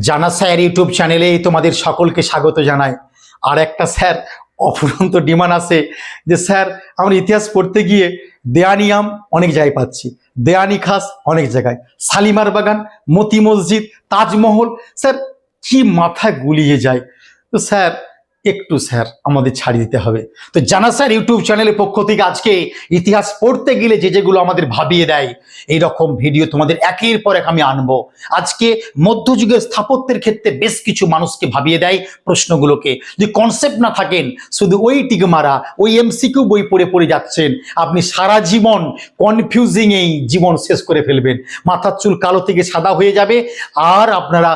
জানা sir YouTube চ্যানেলে তোমাদের সকলকে স্বাগত জানাই। আর একটা স্যার অফুরন্ত ডিমান্ড আছে যে, স্যার, আমরা ইতিহাস পড়তে গিয়ে দেয়ানিয়াম অনেক জায়গায় পাচ্ছি। দেয়ানি খাস অনেক জায়গায়। শালিমার বাগান, মতি মসজিদ, তাজমহল। স্যার, কি মাথা গুলিয়ে যায়। তো স্যার একটু স্যার আমাদের ছাড়ি দিতে হবে। তো জানা স্যার ইউটিউব চ্যানেলের পক্ষ থেকে আজকে ইতিহাস পড়তে গেলে যে যেগুলো আমাদের ভাবিয়ে দেয় এই রকম ভিডিও তোমাদের একের পর এক আমি আনব। আজকে মধ্যযুগের স্থাপত্যের ক্ষেত্রে বেশ কিছু মানুষকে ভাবিয়ে দেয় প্রশ্নগুলোকে। যদি কনসেপ্ট না থাকেন, শুধু ওই টিক মারা, ওই এমসিকিউ বই পড়ে পড়ে যাচ্ছেন, আপনি সারা জীবন কনফিউজিংয়েই জীবন শেষ করে ফেলবেন। মাথার চুল কালো থেকে সাদা হয়ে যাবে, আর আপনারা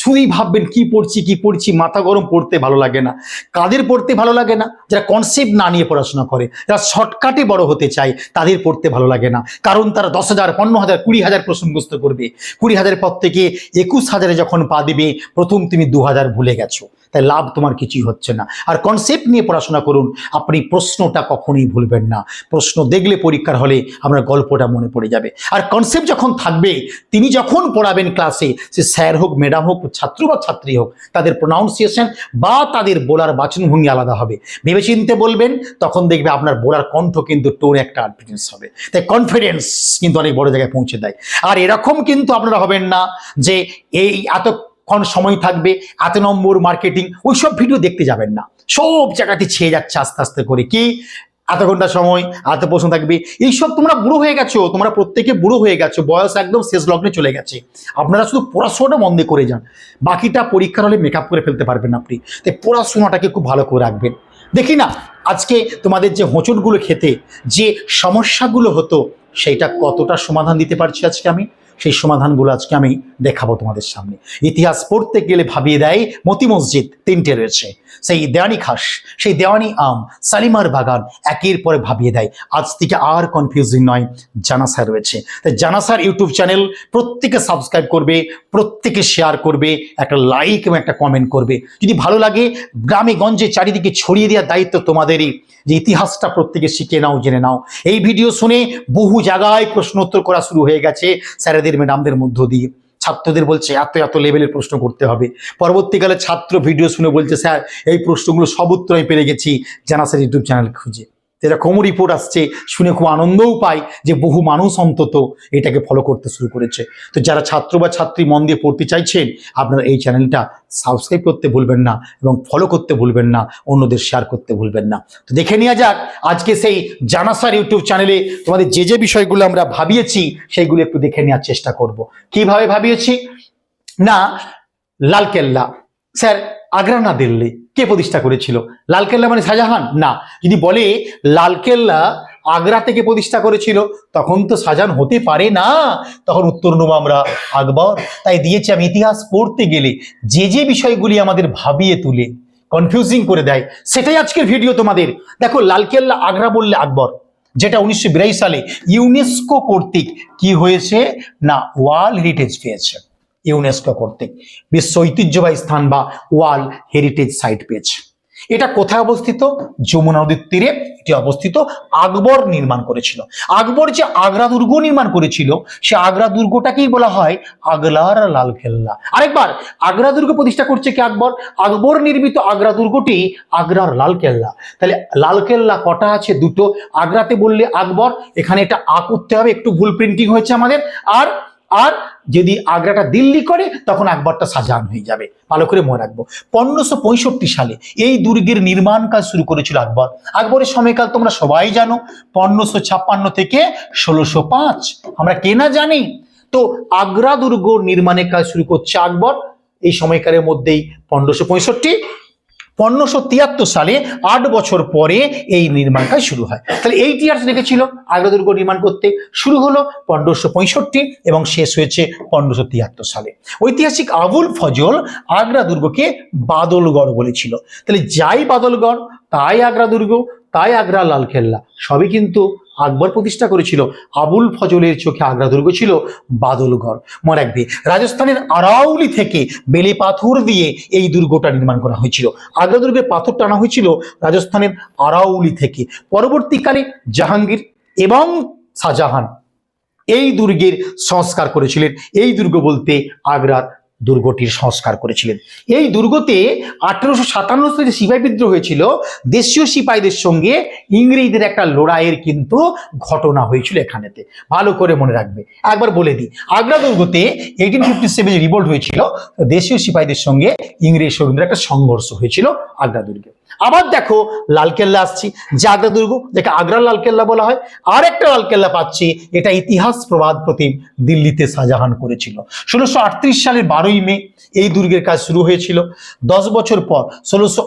শুধুই ভাববেন কি পড়ছি কি পড়ছি, মাথা গরম পড়তে ভালো লাগে না। কাদের পড়তে ভালো লাগে না? যারা কনসেপ্ট না নিয়ে পড়াশোনা করে, যারা শর্টকাটে বড় হতে চায়, তাদের পড়তে ভালো লাগে না। কারণ তারা দশ হাজার, পনেরো হাজার, কুড়ি হাজার প্রশ্ন করবে। কুড়ি হাজারের পর থেকে একুশ হাজারে যখন পা দেবে, প্রথম তুমি দু হাজার ভুলে গেছো। তাই লাভ তোমার কিছুই হচ্ছে না। আর কনসেপ্ট নিয়ে পড়াশোনা করুন, আপনি প্রশ্নটা কখনোই ভুলবেন না। প্রশ্ন দেখলে পরীক্ষার হলে আপনার গল্পটা মনে পড়ে যাবে। আর কনসেপ্ট যখন থাকবে, তিনি যখন পড়াবেন ক্লাসে সে স্যার হোক ম্যাডাম হোক, ছাত্র বা ছাত্রী হোক, তাদের প্রোনাউন্সিয়েশন বা তাদের বলার বাচনভঙ্গি আলাদা হবে। ভেবেচিন্তে বলবেন, তখন দেখবে আপনার বলার কণ্ঠ কিন্তু টোন একটা কনফিডেন্স হবে। তাই কনফিডেন্স কিন্তু অনেক বড় জায়গায় পৌঁছে দেয়। আর এরকম কিন্তু আপনারা হবেন না যে এই এত ক্ষণ সময় থাকবে এত নম্বর মার্কেটিং ওইসব ভিডিও দেখতে যাবেন না। সব জায়গাতে ছেয়ে যাচ্ছে আস্তে আস্তে করে। কি? এত ঘণ্টা সময় এত প্রশ্ন থাকবে। এইসব তোমরা বুড়ো হয়ে গেছো, তোমরা প্রত্যেকে বুড়ো হয়ে গেছো, বয়স একদম শেষ লগ্নে চলে গেছে। আপনারা শুধু পড়াশোনাটা মন্দে করে যান। বাকিটা পরীক্ষার হলে মেকআপ করে ফেলতে পারবেন আপনি। তাই পড়াশোনাটাকে খুব ভালো করে রাখবেন। দেখি না, আজকে তোমাদের যে হোঁচটগুলো খেতে, যে সমস্যাগুলো হতো সেইটা কতটা সমাধান দিতে পারছি আজকে আমি? সেই সমাধানগুলো আজকে আমি দেখাবো তোমাদের সামনে। ইতিহাস পড়তে গেলে ভাবিয়ে দেয় মতি মসজিদ তিনটে রয়েছে। সেই দেওয়ানি খাস, সেই দেওয়ানি আম, সালিমার বাগান একের পরে ভাবিয়ে দেয়। আজ থেকে আর কনফিউজিং নয় জানাসা রয়েছে। তাই জানাসার ইউটিউব চ্যানেল প্রত্যেকে সাবস্ক্রাইব করবে, প্রত্যেকে শেয়ার করবে, একটা লাইক এবং একটা কমেন্ট করবে। যদি ভালো লাগে, গ্রামে গঞ্জে চারিদিকে ছড়িয়ে দেওয়ার দায়িত্ব তোমাদেরই। যে ইতিহাসটা প্রত্যেকে শিখে নাও, জেনে নাও। এই ভিডিও শুনে বহু জায়গায় প্রশ্ন উত্তর করা শুরু হয়ে গেছে। স্যারেদের, ম্যাডামদের মধ্য দিয়ে। ছাত্রদের বলছে, এত এত লেভেলের প্রশ্ন করতে হবে। পরবর্তীকালে ছাত্র ভিডিও শুনে বলছে, স্যার, এই প্রশ্নগুলো সব উত্তর আমি পেরে গেছি। জানা স্যার ইউটিউব চ্যানেল খুঁজে। এরকমও রিপোর্ট আসছে, শুনে খুব আনন্দও পাই যে বহু মানুষ অন্তত এটাকে ফলো করতে শুরু করেছে। তো যারা ছাত্র বা ছাত্রী মন দিয়ে পড়তে চাইছেন, আপনারা এই চ্যানেলটা সাবস্ক্রাইব করতে ভুলবেন না এবং ফলো করতে ভুলবেন না, অন্যদের শেয়ার করতে ভুলবেন না। তো দেখে নেওয়া যাক, আজকে সেই জানাসার ইউটিউব চ্যানেলে তোমাদের যে যে বিষয়গুলো আমরা ভাবিয়েছি, সেইগুলো একটু দেখে নেওয়ার চেষ্টা করব। কীভাবে ভাবিয়েছি? না লালকেল্লা স্যার, আগ্রা না দিল্লি? কে প্রতিষ্ঠা করেছিল? লালকেল্লা মানে শাহজাহান? না। যদি বলে লালকেল্লা আগ্রা থেকে প্রতিষ্ঠা করেছিল, তখন তো শাহজাহান হতে পারে না। তখন উত্তর নেব আমরা আকবর। তাই দিয়েছি আমি ইতিহাস পড়তে গেলে যে যে বিষয়গুলি আমাদের ভাবিয়ে তুলে কনফিউজিং করে দেয়। সেটাই আজকের ভিডিও তোমাদের। দেখো লালকেল্লা আগ্রা বললে আকবর, যেটা উনিশশো বিরাশি সালে ইউনেস্কো কর্তৃক কি হয়েছে? না ওয়ার্ল্ড হেরিটেজ পেয়েছে। ইউনেস্কো কর্তৃক। বিশ্ব ঐতিহ্যবাহী স্থান বা ওয়ার্ল্ড হেরিটেজ সাইট পেয়েছে এটা কোথায় অবস্থিত? যমুনা নদীর তীরে এটি অবস্থিত আকবর নির্মাণ করেছিল। আকবর যে আগ্রা দুর্গ নির্মাণ করেছিল, সে আগ্রা দুর্গটাকেই বলা হয় আগলার লাল লালকেল্লা আরেকবার, আগ্রা দুর্গ প্রতিষ্ঠা করছে কি আকবর? আকবর নির্মিত আগ্রা দুর্গটি আগ্রার লাল লালকেল্লা তাহলে লাল লালকেল্লা কটা আছে? দুটো। আগ্রাতে বললে আকবর, এখানে এটা আ করতে হবে, একটু ভুল প্রিন্টিং হয়েছে আমাদের। আর আর যদি আগ্রাটা দিল্লি করে, তখন আকবরটা শাহজাহান হয়ে যাবে। ভালো করে মনে রাখব। পনেরোশো পঁয়ষট্টি সালে এই দুর্গের নির্মাণ কাজ শুরু করেছিল আকবর। আকবরের সময়কাল তোমরা সবাই জানো, পনেরোশো ছাপ্পান্ন থেকে ষোলোশো পাঁচ। আমরা কে না জানি? তো আগ্রা দুর্গ নির্মাণের কাজ শুরু করছে আকবর। এই সময়কালের মধ্যেই পনেরোশো পঁয়ষট্টি পনেরোশো তিয়াত্তর সালে আট বছর পরে এই নির্মাণ কাজ শুরু হয়। তাহলে এইট ইয়ার্স লেগেছিল আগ্রা দুর্গ নির্মাণ করতে। শুরু হলো পনেরোশো পঁয়ষট্টি এবং শেষ হয়েছে পনেরোশো তিয়াত্তর সালে। ঐতিহাসিক আবুল ফজল আগ্রা দুর্গকে বাদলগড় বলেছিল। তাহলে যাই বাদলগড়, তাই আগ্রা দুর্গ তাই আগ্রা লালকেল্লা সবই কিন্তু আকবর প্রতিষ্ঠা করেছিল। আবুল ফজলের চোখে আগ্রা দুর্গ ছিল বাদলগড়। মনে রাখবে, রাজস্থানের আরাউলি থেকে বেলে পাথর দিয়ে এই দুর্গটা নির্মাণ করা হয়েছিল। আগ্রা দুর্গের পাথর টানা হয়েছিল রাজস্থানের আরাউলি থেকে। পরবর্তীকালে জাহাঙ্গীর এবং শাহজাহান এই দুর্গের সংস্কার করেছিলেন। এই দুর্গ বলতে আগ্রার দুর্গটির সংস্কার করেছিলেন। এই দুর্গতে আঠেরোশো সাতান্ন সালে সিপাহী বিদ্রোহ হয়েছিল। দেশীয় সিপাহীদের সঙ্গে ইংরেজদের একটা লড়াইয়ের কিন্তু ঘটনা হয়েছিল এখানেতে। ভালো করে মনে রাখবে। একবার বলে দিই, আগ্রা দুর্গতে এইটিন ফিফটি সেভেন রিভোল্ট হয়েছিল, দেশীয় সিপাহীদের সঙ্গে ইংরেজ সৈন্যদের একটা সংঘর্ষ হয়েছিল আগ্রা দুর্গে। আবার দেখো লালকেল্লা আসছি। যে আগ্রা দুর্গ, যাকে আগ্রার লালকেল্লা বলা হয় আর একটা লালকেল্লা পাচ্ছি, এটা ইতিহাস প্রবাদ প্রতিম দিল্লিতে শাহজাহান করেছিল। ষোলোশো সালের বারোই মে এই দুর্গের কাজ শুরু হয়েছিল। দশ বছর পর, ষোলোশো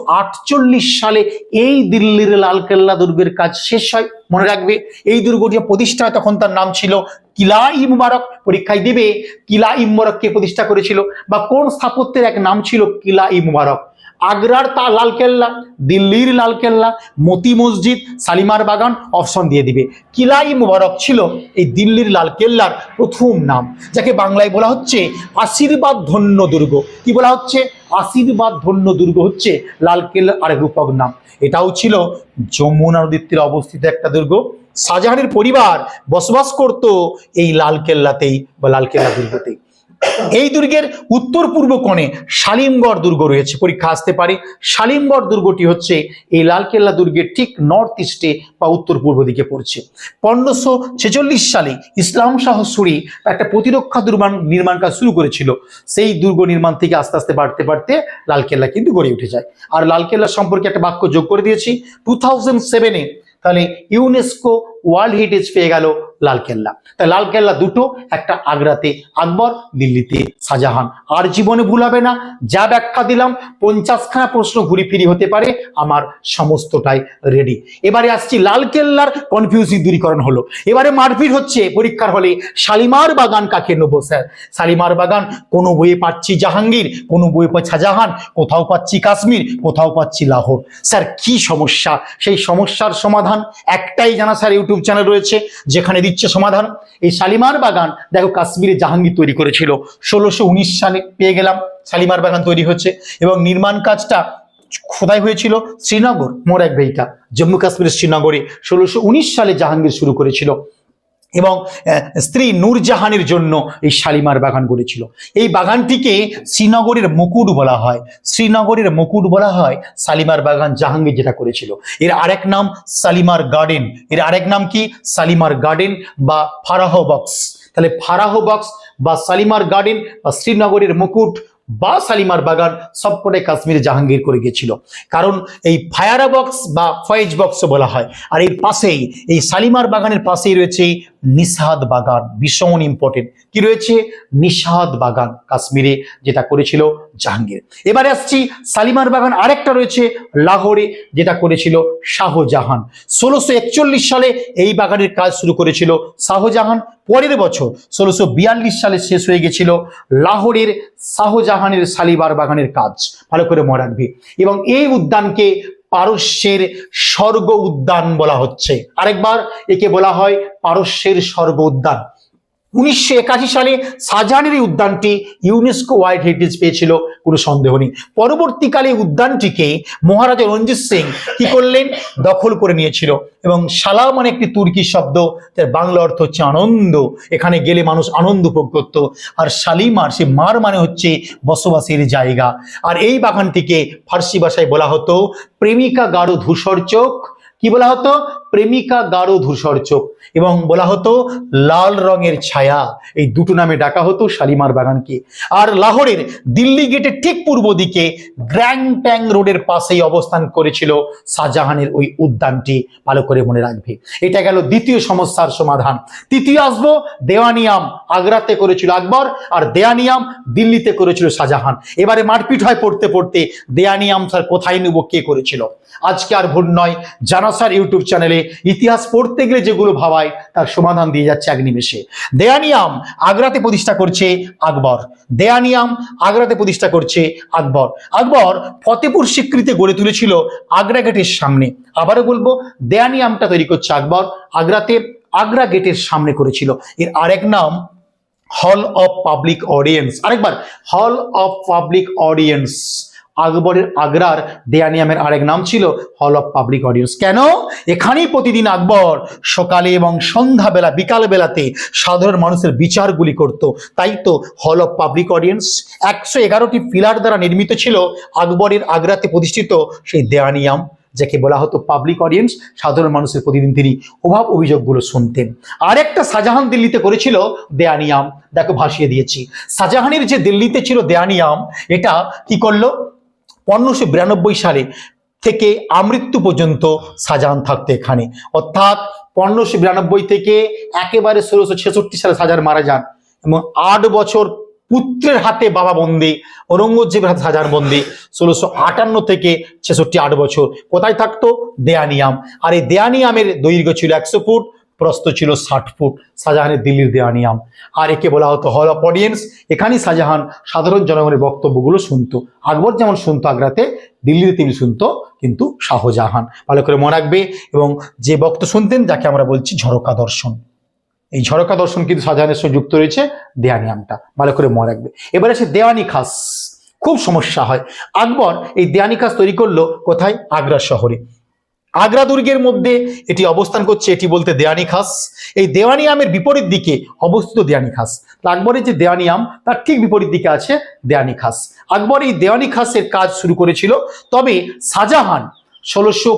সালে এই দিল্লির লালকেল্লা দুর্গের কাজ শেষ হয়। মনে রাখবে, এই দুর্গটি প্রতিষ্ঠা তখন তার নাম ছিল কিলা ই মুবারক। পরীক্ষায় দেবে কিলা ই প্রতিষ্ঠা করেছিল, বা কোন স্থাপত্যের এক নাম ছিল কিলা ই মুবারক। আগ্রার তা লালকেল্লা, দিল্লির লালকেল্লা, মতি মসজিদ সালিমার বাগান অপশন দিয়ে দিবে। কিলাই মুবারক ছিল এই দিল্লির লালকেল্লার প্রথম নাম, যাকে বাংলায় বলা হচ্ছে আশীর্বাদ ধন্য দুর্গ। কি বলা হচ্ছে? আশীর্বাদ ধন্য দুর্গ হচ্ছে লালকেল্লার আরেক রূপক নাম। এটাও ছিল যমুনা নদীর তীরে অবস্থিত একটা দুর্গ। শাহজাহানের পরিবার বসবাস করত এই লালকেল্লাতেই বা লালকেল্লা দুর্গতেই। এই দুর্গের উত্তর পূর্ব কোণে শালিমগড় দুর্গ রয়েছে। পরীক্ষা আসতে পারে। শালিমগড় দুর্গটি হচ্ছে এই লালকেল্লা দুর্গের ঠিক নর্থ ইস্টে বা উত্তর পূর্ব দিকে পড়ছে। পনেরোশো ছেচল্লিশ সালে ইসলাম শাহ সুরি একটা প্রতিরক্ষা দুর্মান নির্মাণ কাজ শুরু করেছিল। সেই দুর্গ নির্মাণ থেকে আস্তে আস্তে বাড়তে বাড়তে লালকেল্লা কিন্তু গড়ে উঠে যায়। আর লালকেল্লা সম্পর্কে একটা বাক্য যোগ করে দিয়েছি। টু থাউজেন্ড সেভেনে তাহলে ইউনেস্কো ওয়ার্ল্ড হেরিটেজ পেয়ে গেল লালকেল্লা তাই লালকেল্লা দুটো, একটা আগ্রাতে আকবর, দিল্লিতে শাহজাহান। আর জীবনে ভুলাবে না, যা ব্যাখ্যা দিলাম, পঞ্চাশখানা প্রশ্ন ঘুরি ফিরি হতে পারে, আমার সমস্তটাই রেডি এবারে আসছি লালকেল্লার কনফিউজিং দূরীকরণ হলো। এবারে মারপিট হচ্ছে, পরীক্ষার হলে শালিমার বাগান কাকে নেব, স্যার? শালিমার বাগান, কোনো বইয়ে পাচ্ছি জাহাঙ্গীর, কোনো বইয়ে পাচ্ছি শাহজাহান, কোথাও পাচ্ছি কাশ্মীর, কোথাও পাচ্ছি লাহোর। স্যার, কি সমস্যা? সেই সমস্যার সমাধান একটাই জানা, স্যার, ইউটিউব। চ্যানেল রয়েছে, যেখানে দিচ্ছে সমাধান। এই শালিমার বাগান, দেখো কাশ্মীরে জাহাঙ্গীর তৈরি করেছিল। ষোলোশো সালে পেয়ে গেলাম, শালিমার বাগান তৈরি হচ্ছে। এবং নির্মাণ কাজটা খোদাই হয়েছিল শ্রীনগর, মোর এক বেইটা জম্মু কাশ্মীরের শ্রীনগরে। ষোলোশো সালে জাহাঙ্গীর শুরু করেছিল। এবং স্ত্রী নূরজাহানের জন্য এই শালিমার বাগান গড়েছিল। এই বাগানটিকে শ্রীনগরের মুকুট বলা হয়। শ্রীনগরের মুকুট বলা হয় শালিমার বাগান জাহাঙ্গীর যেটা করেছিল। এর আরেক নাম শালিমার গার্ডেন। এর আরেক নাম কি? শালিমার গার্ডেন বা ফারাহ বক্স। তাহলে ফারাহ বক্স বা শালিমার গার্ডেন বা শ্রীনগরের মুকুট বা শালিমার বাগান সবকটাই কাশ্মীরে জাহাঙ্গীর করে গেছিল কারণ এই ফায়ারা বক্স বা ফয়েজ বক্সও বলা হয়। আর এর পাশেই, এই শালিমার বাগানের পাশেই রয়েছে নিষাদ বাগান ভীষণ ইম্পর্টেন্ট কি রয়েছে? নিষাদ বাগান কাশ্মীরে, যেটা করেছিল জাহাঙ্গীর। এবারে আসছি শালিমার বাগান, আরেকটা রয়েছে লাহোরে, যেটা করেছিল শাহজাহান। ষোলোশো একচল্লিশ সালে এই বাগানের কাজ শুরু করেছিল শাহজাহান। পরের বছর ষোলোশো বিয়াল্লিশ সালে শেষ হয়ে গেছিল লাহোরের শাহজাহানের শালিবার বাগানের কাজ। ভালো করে মনে রাখবে। এবং এই উদ্যানকে পারস্যের স্বর্গ উদ্যান বলা হচ্ছে। আরেকবার একে বলা হয় পারস্যের স্বর্গ উদ্যান। উনিশশো একাশি সালে শাহজাহানের এই উদ্যানটি ইউনেস্কো ওয়ার্ল্ড হেরিটেজ পেয়েছিল, কোনো সন্দেহ নেই। পরবর্তীকালে উদ্যানটিকে মহারাজা রঞ্জিত সিং কি করলেন? দখল করে নিয়েছিল। এবং সালা মানে একটি তুর্কি শব্দ, যার বাংলা অর্থ হচ্ছে আনন্দ। এখানে গেলে মানুষ আনন্দ উপভোগ করত। আর শালিমার, সে মার মানে হচ্ছে বসবাসের জায়গা। আর এই বাগানটিকে ফার্সি ভাষায় বলা হতো প্রেমিকা গাঢ় ধূসর চোখ। কি বলা হতো? প্রেমিকা গাঢ় ধূসর চোখ এবং বলা হতো লাল রঙের ছায়া। এই দুটো নামে ডাকা হতো শালিমার বাগানকে। আর লাহোরের দিল্লি গেটের ঠিক পূর্ব দিকে গ্র্যান্ড ট্যাং রোডের পাশেই অবস্থান করেছিল শাহজাহানের ওই উদ্যানটি, ভালো করে মনে রাখবে। এটা গেল দ্বিতীয় সমস্যার সমাধান। তৃতীয় আসব, দেওয়ানিয়াম আগ্রাতে করেছিল আকবর আর দেয়ানিয়াম দিল্লিতে করেছিল শাহজাহান। এবারে মারপিট হয় পড়তে পড়তে দেয়ানিয়াম স্যার কোথায় নেব, কে করেছিল? আজকে আর ভুল নয় জানা স্যার ইউটিউব চ্যানেলে ইতিহাস পড়তে গেলে যেগুলো ভাবায়, তার সমাধান দিয়ে যাচ্ছে এক নিমেষে দেয়ানিয়াম আগ্রাতে প্রতিষ্ঠা করছে আকবর। দেয়ানিয়াম আগ্রাতে প্রতিষ্ঠা করছে আকবর। আকবর ফতেপুর স্বীকৃতি গড়ে তুলেছিল আগ্রা গেটের সামনে। আবারও বলব, দেয়ানিয়ামটা তৈরি করছে আকবর। আগ্রাতে আগ্রা গেটের সামনে করেছিল। এর আরেক নাম হল অফ পাবলিক অডিয়েন্স আরেকবার হল অফ পাবলিক অডিয়েন্স আকবরের আগ্রার দেয়ানিয়ামের আরেক নাম ছিল হল অফ পাবলিক অডিয়েন্স। কেন? এখানেই প্রতিদিন আকবর সকালে এবং সন্ধ্যাবেলা বিকাল বেলাতে সাধারণ মানুষের বিচারগুলি করত। তাই তো হল অফ পাবলিক অডিয়েন্স একশো এগারোটি পিলার দ্বারা নির্মিত ছিল আকবরের আগ্রাতে প্রতিষ্ঠিত সেই দেয়ানিয়াম, যাকে বলা হতো পাবলিক অডিয়েন্স। সাধারণ মানুষের প্রতিদিন তিনি অভাব অভিযোগগুলো শুনতেন। আরেকটা শাহজাহান দিল্লিতে করেছিল দেয়ানিয়াম। দেখো ভাসিয়ে দিয়েছি। শাহজাহানের যে দিল্লিতে ছিল দেয়ানিয়াম, এটা কি করল? পনেরোশো বিরানব্বই সালে থেকে আমৃত্যু পর্যন্ত সাজান থাকতো এখানে। অর্থাৎ পনেরোশো বিরানব্বই থেকে একেবারে ষোলোশো ছেষট্টি সালে শাহজাহান মারা যান এবং আট বছর পুত্রের হাতে বাবা বন্দি, ঔরঙ্গজেবের হাতে শাহজাহান বন্দি, ষোলোশো আটান্ন থেকে ছেষট্টি আট বছর। কোথায় থাকতো? দেয়ানিয়াম। আর এই দেয়ানিয়ামের দৈর্ঘ্য ছিল একশো ফুট প্রস্থ ছিল ষাট ফুট, শাহজাহানের দিল্লির দেওয়ানিয়াম আর একে বলা হতো হল অফ অডিয়েন্স এখানেই শাহজাহান সাধারণ জনগণের বক্তব্যগুলো শুনতো। আকবর যেমন শুনতো আগ্রাতে, দিল্লিতে তিনি শুনতো কিন্তু শাহজাহান। ভালো করে মনে রাখবে এবং যে বক্ত শুনতেন যাকে আমরা বলছি ঝরকা দর্শন। এই ঝরকা দর্শন কিন্তু শাহজাহানের সঙ্গে যুক্ত রয়েছে দেয়ানিয়ামটা। ভালো করে মনে রাখবে। এবারে সে দেওয়ানি খাস। খুব সমস্যা হয়। আকবর এই দেয়ানি খাস তৈরি করল কোথায়? আগ্রা শহরে। আগ্রা দুর্গের মধ্যে এটি অবস্থান করছে, এটি বলতে দেওয়ানি খাস। এই দেওয়ানি আমের বিপরীত দিকে অবস্থিত দেওয়ানি খাস। আকবরের যে দেওয়ানিয়াম তার ঠিক বিপরীত দিকে আছে দেওয়ানি খাস। আকবর এই দেওয়ানি খাসের কাজ শুরু করেছিল, তবে শাহজাহান ষোলোশো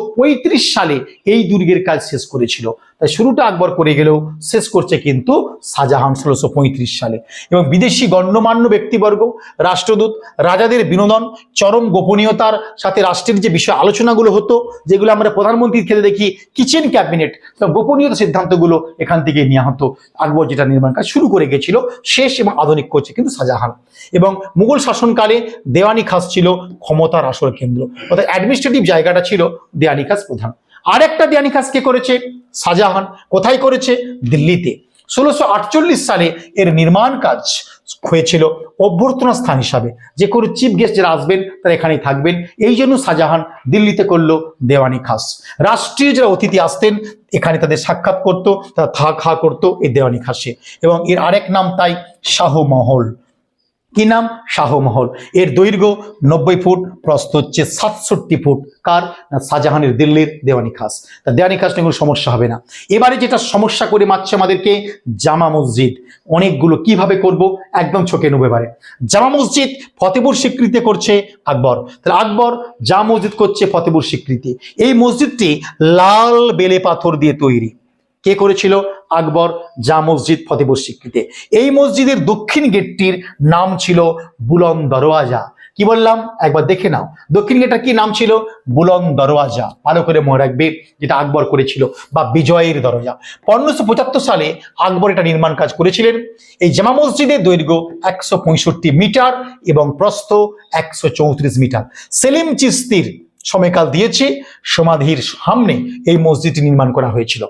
সালে এই দুর্গের কাজ শেষ করেছিল। তাই শুরুটা আকবর করে গেলেও শেষ করছে কিন্তু শাহজাহান ষোলোশো সালে। এবং বিদেশি গণ্যমান্য ব্যক্তিবর্গ, রাষ্ট্রদূত, রাজাদের বিনোদন, চরম গোপনীয়তার সাথে রাষ্ট্রের যে বিষয় আলোচনাগুলো হতো, যেগুলো আমরা প্রধানমন্ত্রীর ক্ষেত্রে দেখি কিচেন ক্যাবিনেট গোপনীয়তা সিদ্ধান্তগুলো এখান থেকে নেওয়া হতো। আকবর যেটা নির্মাণ কাজ শুরু করে গেছিল, শেষ এবং আধুনিক করছে কিন্তু শাহজাহান। এবং মুঘল শাসনকালে দেওয়ানি খাস ছিল ক্ষমতার আসল কেন্দ্র, অর্থাৎ অ্যাডমিনিস্ট্রেটিভ জায়গাটা ছিল দেওয়ানি খাস প্রধান। আরেকটা দেওয়ানি খাস কে করেছে? শাহজাহান। কোথায় করেছে? দিল্লিতে। ষোলোশো সালে এর নির্মাণ কাজ হয়েছিল অভ্যর্থনা স্থান হিসাবে। যে কোনো চিফ গেস্ট যারা আসবেন, তারা এখানেই থাকবেন। এই জন্য শাহজাহান দিল্লিতে করল দেওয়ানি খাস রাষ্ট্রীয় যারা অতিথি আসতেন, এখানে তাদের সাক্ষাৎ করতো, তারা থা খা করতো এই দেওয়ানি খাসে এবং এর আরেক নাম তাই শাহমহল কি নাম? শাহমহল। এর দৈর্ঘ্য নব্বই ফুট, প্রস্থ হচ্ছে সাতষট্টি ফুট। কার? শাহজাহানের দিল্লির দেওয়ানি খাস। তা দেওয়ানি খাস নিয়ে কোনো সমস্যা হবে না। এবারে যেটা সমস্যা করে মারছে আমাদেরকে, জামা মসজিদ। অনেকগুলো কীভাবে করব? একদম চোখে নেব এবারে জামা মসজিদ ফতেপুর স্বীকৃতি করছে আকবর। তাহলে আকবর জামা মসজিদ করছে ফতেপুর স্বীকৃতি। এই মসজিদটি লাল বেলে পাথর দিয়ে তৈরি। কে করেছিল? আকবর জা মসজিদ ফতেপুর স্বীকৃতি এই মসজিদের দক্ষিণ গেটটির নাম ছিল বুলন দরওয়াজা। কি বললাম? একবার দেখে নাও। দক্ষিণ গেটটার কি নাম ছিল? বুলন দরওয়াজা। ভালো করে মনে রাখবে যেটা আকবর করেছিল বা বিজয়ের দরজা। পনেরোশো পঁচাত্তর সালে আকবর এটা নির্মাণ কাজ করেছিলেন। এই জামা মসজিদের দৈর্ঘ্য একশো পঁয়ষট্টি মিটার এবং প্রস্থ একশো চৌত্রিশ মিটার। সেলিম চিস্তির সময়কাল দিয়েছে। সমাধির সামনে এই মসজিদটি নির্মাণ করা হয়েছিল।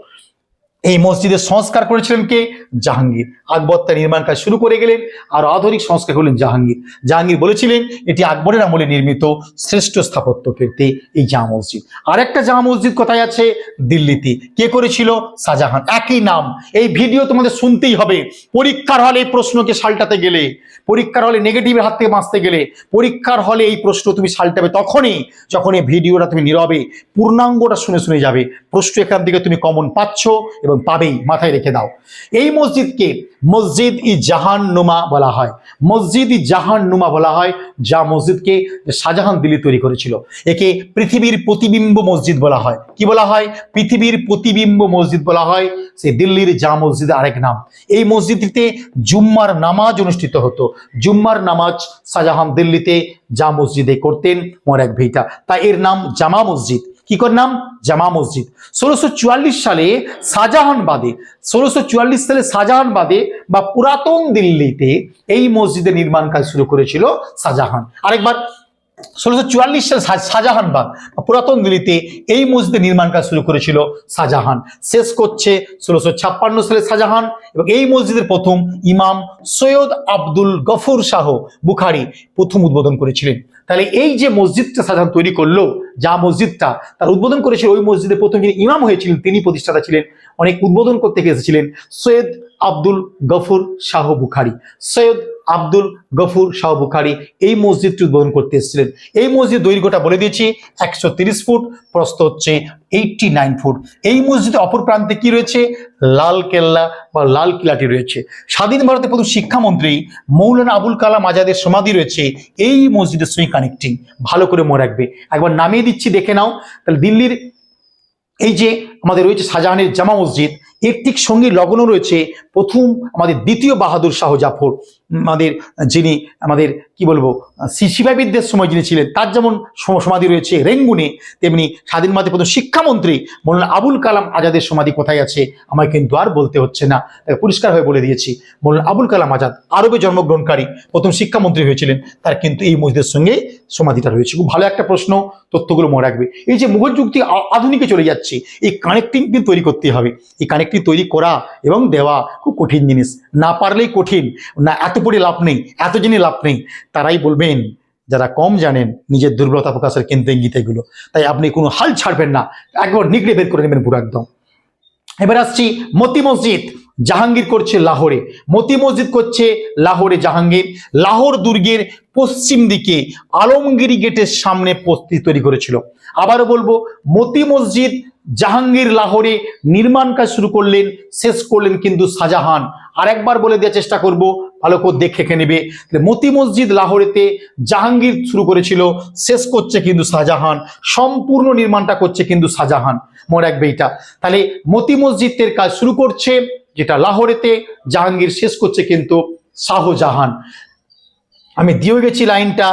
এই মসজিদের সংস্কার করেছিলেন কে? জাহাঙ্গীর। আকবর তার নির্মাণ কাজ শুরু করে গেলেন আর আধুনিক সংস্কার করলেন জাহাঙ্গীর। জাহাঙ্গীর বলেছিলেন, এটি আকবরের আমলে নির্মিত শ্রেষ্ঠ স্থাপত্য কীর্তি এই জামা মসজিদ। আর একটা জামা মসজিদ কোথায় আছে? দিল্লিতে। কে করেছিল? শাহজাহান। একই নাম। এই ভিডিও তোমাদের শুনতেই হবে। পরীক্ষার হলে এই প্রশ্নকে সাল্টাতে গেলে, পরীক্ষার হলে নেগেটিভের হাত থেকে বাঁচতে গেলে, পরীক্ষার হলে এই প্রশ্ন তুমি সাল্টাবে তখনই যখন এই ভিডিওটা তুমি নীরবে, পূর্ণাঙ্গটা শুনে শুনে যাবে। প্রশ্ন এখান থেকে তুমি কমন পাচ্ছ এবং পাবেই, মাথায় রেখে দাও। এই মসজিদকে মসজিদ ই জাহান নুমা বলা হয়। মসজিদ ই জাহান নুমা বলা হয়, যা মসজিদকে শাহজাহান দিল্লি তৈরি করেছিল। একে পৃথিবীর প্রতিবিম্ব মসজিদ বলা হয়। কি বলা হয়? পৃথিবীর প্রতিবিম্ব মসজিদ বলা হয়। সে দিল্লির জা মসজিদের আরেক নাম। এই মসজিদটিতে জুম্মার নামাজ অনুষ্ঠিত হতো। জুম্মার নামাজ শাহজাহান দিল্লিতে জা মসজিদে করতেন, মোর এক ভেইটা। তাই এর নাম জামা মসজিদ। কি কর নাম? জামা মসজিদ। ষোলোশো সালে শাহজাহানবাদে, ষোলোশো সালে শাহজাহান বাদে বা পুরাতন দিল্লিতে এই মসজিদের নির্মাণ কাজ শুরু করেছিল শাহজাহান। আরেকবার, ষোলোশো চুয়াল্লিশ সালে শাহ- শাহজাহান বাগ বা পুরাতন দিল্লিতে এই মসজিদের নির্মাণ কাজ শুরু করেছিল শাহজাহান। শেষ করছে ষোলোশো ছাপ্পান্ন সালে শাহজাহান এবং এই মসজিদের প্রথম ইমাম সৈয়দ আব্দুল গফুর শাহ বুখারি প্রথম উদ্বোধন করেছিলেন। তাহলে এই যে মসজিদটা শাহজাহান তৈরি করল, যা মসজিদটা, তার উদ্বোধন করেছিল ওই মসজিদে প্রথম যিনি ইমাম হয়েছিলেন, তিনি প্রতিষ্ঠাতা ছিলেন, অনেক উদ্বোধন করতে এসেছিলেন সৈয়দ আব্দুল গফুর শাহ বুখারি। সৈয়দ আব্দুল গফুর শাহ বুখারি এই মসজিদটি উদ্বোধন করতে এসেছিলেন। এই মসজিদ দৈর্ঘ্যটা বলে দিয়েছি, একশো ফুট প্রস্ত হচ্ছে এইটটি নাইন ফুট। এই মসজিদের অপর প্রান্তে কি রয়েছে? লাল কেল্লা বা লাল কিলাটি রয়েছে। স্বাধীন ভারতের প্রথম শিক্ষামন্ত্রী মৌলানা আবুল কালাম আজাদের সমাধি রয়েছে এই মসজিদের সঙ্গে কানেক্টিং। ভালো করে মনে রাখবে। একবার নামিয়ে দিচ্ছি, দেখে নাও। তাহলে দিল্লির এই যে আমাদের রয়েছে শাহজাহানের জামা মসজিদ, এর ঠিক সঙ্গে লগ্ন রয়েছে প্রথম আমাদের দ্বিতীয় বাহাদুর শাহ জাফর। আমাদের, যিনি আমাদের, কি বলব শিবাবিদ্যের সময় যিনি ছিলেন, তার যেমন সমাধি রয়েছে রেঙ্গুনে, তেমনি স্বাধীন ভারতের প্রথম শিক্ষামন্ত্রী মৌলানা আবুল কালাম আজাদের সমাধি কোথায় আছে, আমায় কিন্তু আর বলতে হচ্ছে না। তাই পরিষ্কারভাবে বলে দিয়েছি মৌলানা আবুল কালাম আজাদ আরবে জন্মগ্রহণকারী প্রথম শিক্ষামন্ত্রী হয়েছিলেন, তার কিন্তু এই মসজিদের সঙ্গে সমাধিটা রয়েছে। খুব ভালো একটা প্রশ্ন, তথ্যগুলো মনে রাখবে। এই যে মুঘল যুক্তি আধুনিকে চলে যাচ্ছে, এই কানেক্টিং কিন্তু তৈরি করতে হবে। এই কানেক্টিং তৈরি করা এবং দেওয়া খুব কঠিন জিনিস। না পারলেই কঠিন, না এত পড়ে লাভ নেই এত জেনে লাভ নেই। তারাই বলবেন, যারা কম জানেন, নিজের দুর্বলতা প্রকাশের কিন্তু ইঙ্গিত এগুলো। তাই আপনি কোনো হাল ছাড়বেন না, একবার নিগড়ে বের করে নেবেন পুরো একদম। এবার আসছি মতি মসজিদ, জাহাঙ্গীর করছে লাহোরে। মতি মসজিদ করছে লাহোরে জাহাঙ্গীর। লাহোর দুর্গের পশ্চিম দিকে আলমগিরি গেটের সামনে পস্তি তৈরি করেছিল। আবারও বলব, মতি মসজিদ, জাহাঙ্গীর লাহোরে নির্মাণ কাজ শুরু করলেন, শেষ করলেন কিন্তু শাহজাহান। আরেকবার বলে দেওয়ার চেষ্টা করব ভালো করে দেখে নেবে। মতি মসজিদ লাহোরেতে জাহাঙ্গীর শুরু করেছিল, শেষ করছে কিন্তু শাহজাহান, সম্পূর্ণ নির্মাণটা করছে কিন্তু শাহজাহান। মনে রাখবে এটা। তাহলে মতি মসজিদের কাজ শুরু করছে, যেটা লাহোরেতে জাহাঙ্গীর শেষ করছে কিন্তু শাহজাহান। আমি দিয়ে গেছি লাইনটা।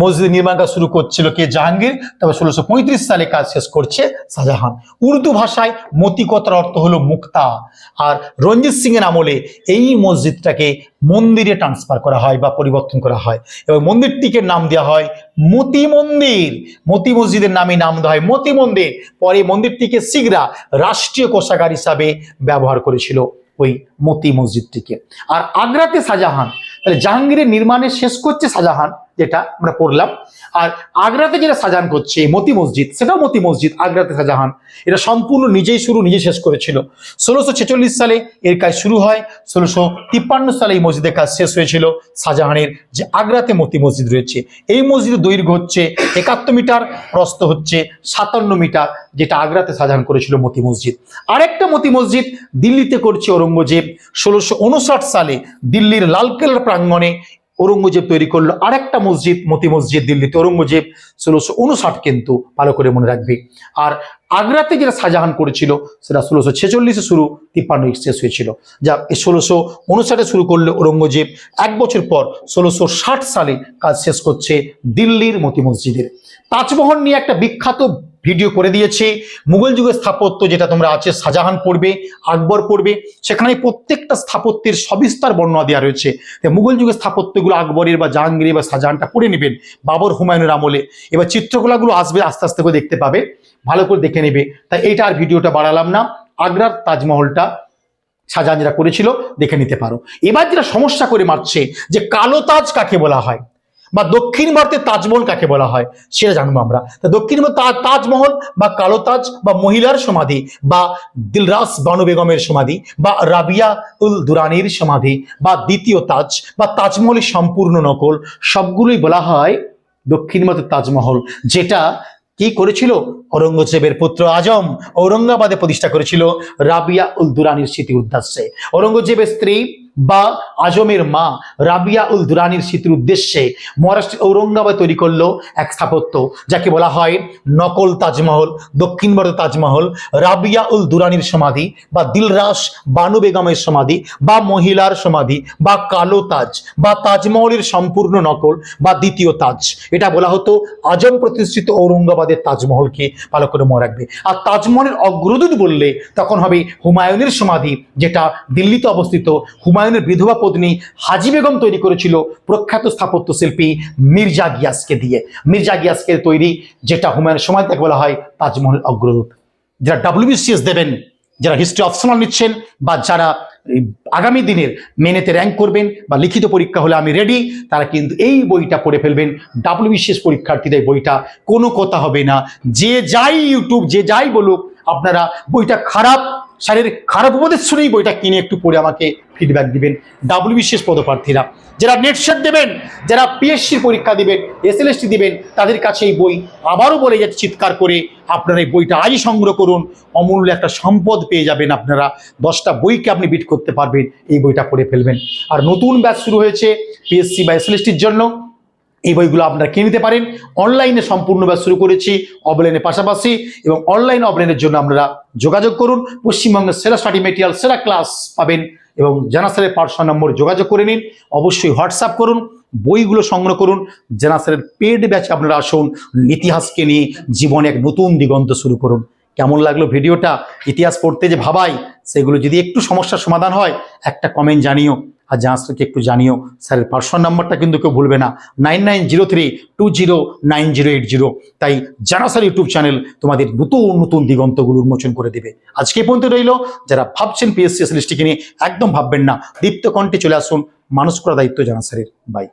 মসজিদ নির্মাণ কাজ শুরু করছিল কে জাহাঙ্গীর? তবে ষোলোশো সালে কাজ শেষ করছে শাহজাহান। উর্দু ভাষায় মতি কথার অর্থ হলো মুক্তা। আর রঞ্জিত সিং এর আমলে এই মসজিদটাকে মন্দিরে ট্রান্সফার করা হয় বা পরিবর্তন করা হয়। এবং মন্দিরটিকে নাম দেওয়া হয় মতি মন্দির। মতি মসজিদের নামে নাম দেওয়া হয় মতি মন্দির। পরে মন্দিরটিকে সিগরা, রাষ্ট্রীয় কোষাগার হিসাবে ব্যবহার করেছিল ওই মতি মসজিদটিকে। আর আগ্রাতে শাহজাহান, তাহলে জাহাঙ্গীরের নির্মাণে শেষ করছে শাহজাহান। যেটা আমরা পড়লাম। আর আগ্রাতে যেটা শাহজাহান করছে, মতি মসজিদ, সেটাও মতি মসজিদ, আগ্রাতে শাহজাহান। এটা সম্পূর্ণ নিজেই শুরু, নিজে শেষ করেছিল। ষোলোশো ছেচল্লিশ সালে এর কাজ শুরু হয়, ষোলোশো তিপ্পান্ন সালে এই মসজিদের কাজ শেষ হয়েছিল শাহজাহানের যে আগ্রাতে মতি মসজিদ রয়েছে। এই মসজিদের দৈর্ঘ্য হচ্ছে একাত্তর মিটার, প্রস্থ হচ্ছে সাতান্ন মিটার, যেটা আগ্রাতে শাহজাহান করেছিল মতি মসজিদ। আরেকটা মতি মসজিদ দিল্লিতে করছে ঔরঙ্গজেব, ষোলোশো সালে দিল্লির লালকেল্লার প্রাঙ্গণে ঔরঙ্গজেব তৈরি করল আরেকটা মসজিদ, মতি মসজিদ দিল্লিতে। ঔরঙ্গজেব ষোলোশো উনষাট কিন্তু ভালো করে মনে রাখবে। আর আগ্রাতে যেটা শাহজাহান করেছিল, সেটা ষোলোশো ছেচল্লিশে শুরু, তিপ্পান্ন শেষ হয়েছিল। যা ষোলোশো উনষাটে শুরু করলে ঔরঙ্গজেব এক বছর পর ষোলোশো ষাট সালে কাজ শেষ করছে দিল্লির মতি মসজিদের। তাজমহল নিয়ে একটা বিখ্যাত ভিডিও করে দিয়েছে। মুঘল যুগের স্থাপত্য যেটা তোমরা আছে, শাহজাহান পড়বে, আকবর পড়বে, সেখানে প্রত্যেকটা স্থাপত্যের সবিস্তার বর্ণনা দেওয়া রয়েছে। মুঘল যুগের স্থাপত্যগুলো আকবরের বা জাহাঙ্গীরের বা শাহজাহানটা পড়ে নেবেন, বাবর হুমায়ুনের আমলে। এবার চিত্রকলাগুলো আসবে, আস্তে আস্তে করে দেখতে পাবে। ভালো করে দেখে নেবে। তাই এইটা আর ভিডিওটা বাড়ালাম না। আগ্রার তাজমহলটা শাহজাহান যেটা করেছিল, দেখে নিতে পারো। এবার যেটা সমস্যা করে মারছে, যে কালো তাজ কাকে বলা হয়? বা দক্ষিণ ভারতের তাজমহল কাকে বলা হয়? সেটা জানব আমরা। তা দক্ষিণ ভারত তাজমহল বা কালো তাজ বা মহিলার সমাধি বা দিলরাস বানু বেগমের সমাধি বা রাবিয়া উল দুরানির সমাধি বা দ্বিতীয় তাজ বা তাজমহলের সম্পূর্ণ নকল, সবগুলোই বলা হয় দক্ষিণ ভারতের তাজমহল। যেটা কি করেছিল? ঔরঙ্গজেবের পুত্র আজম ঔরঙ্গাবাদে প্রতিষ্ঠা করেছিল রাবিয়া উল দুরানির স্মৃতি উদ্দেশ্যে ঔরঙ্গজেবের স্ত্রী বা আজমের মা রাবিয়া উল দুরানির স্মৃতির উদ্দেশ্যে মহারাষ্ট্রের ঔরঙ্গাবাদ তৈরি করল এক স্থাপত্য, যাকে বলা হয় নকল তাজমহল, দক্ষিণ ভারতের তাজমহল রাবিয়া উল দুরানির সমাধি বা দিলরাস বানু বেগমের সমাধি বা মহিলার সমাধি বা কালো তাজ বা তাজমহলের সম্পূর্ণ নকল বা দ্বিতীয় তাজ। এটা বলা হতো আজম প্রতিষ্ঠিত ঔরঙ্গাবাদের তাজমহলকে ভালো করে মনে রাখবে। আর তাজমহলের অগ্রদূত বললে তখন হবে হুমায়ুনের সমাধি, যেটা দিল্লিতে অবস্থিত হুমায়ুনের বিধবা পত্নী হাজি বেগম তৈরি করেছিল প্রখ্যাত স্থাপত্য শিল্পী মির্জা গিয়াসকে দিয়ে। মির্জা গিয়াসকে তৈরি যেটা হুমায়ুনের সমাধি তাকে বলা হয় তাজমহলের অগ্রদূত। যারা ডাব্লিউবিসিএস দেবেন, যারা হিস্ট্রি অপশনাল নিচ্ছেন বা যারা আগামী দিনের মেনেতে র্যাঙ্ক করবেন বা লিখিত পরীক্ষা হলে আমি রেডি, তারা কিন্তু এই বইটা পড়ে ফেলবেন। ডাব্লিউবিসিএস পরীক্ষার্থীদের বইটা কোনো কথা হবে না। যে যাই ইউটিউব, যে যাই বলুক, আপনারা বইটা খারাপ স্যারের খারাপ উপদেশ শুনেই বইটা কিনে একটু পড়ে আমাকে ফিডব্যাক দিবেন। ডাব্লিউবিসিএস পদপ্রার্থীরা। যারা নেট সেট দেবেন, যারা পিএসসির পরীক্ষা দিবেন এসএলএসটি দিবেন, তাদের কাছে এই বই আবারও বলে যাচ্ছে, চিৎকার করে আপনারা এই বইটা আজই সংগ্রহ করুন। অমূল্য একটা সম্পদ পেয়ে যাবেন আপনারা। দশটা বইকে আপনি বিট করতে পারবেন, এই বইটা পড়ে ফেলবেন। আর নতুন ব্যাচ শুরু হয়েছে পিএসসি বা এসএলএসটির জন্য। এই বইগুলো আপনারা কিনে নিতে পারেন। অনলাইনে সম্পূর্ণ ব্যাচ শুরু করেছি অফলাইনের পাশাপাশি এবং অনলাইন অফলাইনের জন্য আপনারা যোগাযোগ করুন। পশ্চিমবঙ্গের সেরা স্টাডি মেটেরিয়াল, সেরা ক্লাস পাবেন এবং জানাসারের পার্সোনাল নম্বর যোগাযোগ করে নিন। অবশ্যই হোয়াটসঅ্যাপ করুন, বইগুলো সংগ্রহ করুন। জানাসারের পেড ব্যাচে আপনারা আসুন, ইতিহাসকে নিয়ে জীবনে এক নতুন দিগন্ত শুরু করুন। কেমন লাগল ভিডিওটা? ইতিহাস পড়তে যে ভাবাই, সেগুলো যদি একটু সমস্যার সমাধান হয়, একটা কমেন্ট জানিও। আর জাহাজটাকে একটু জানিও, স্যারের পার্সোনাল নাম্বারটা কিন্তু কেউ ভুলবে না। Nine nine zero three two zero nine zero eight zero তাই জানা স্যার ইউটিউব চ্যানেল, তোমাদের নতুন নতুন দিগন্তগুলো উন্মোচন করে দেবে। আজকে পর্যন্ত রইল। যারা ভাবছেন পিএসসি এসএলএসটিকে নিয়ে, একদম ভাববেন না। দীপ্ত কণ্ঠে চলে আসুন। মানুষ করা দায়িত্ব জানা স্যারের। বাই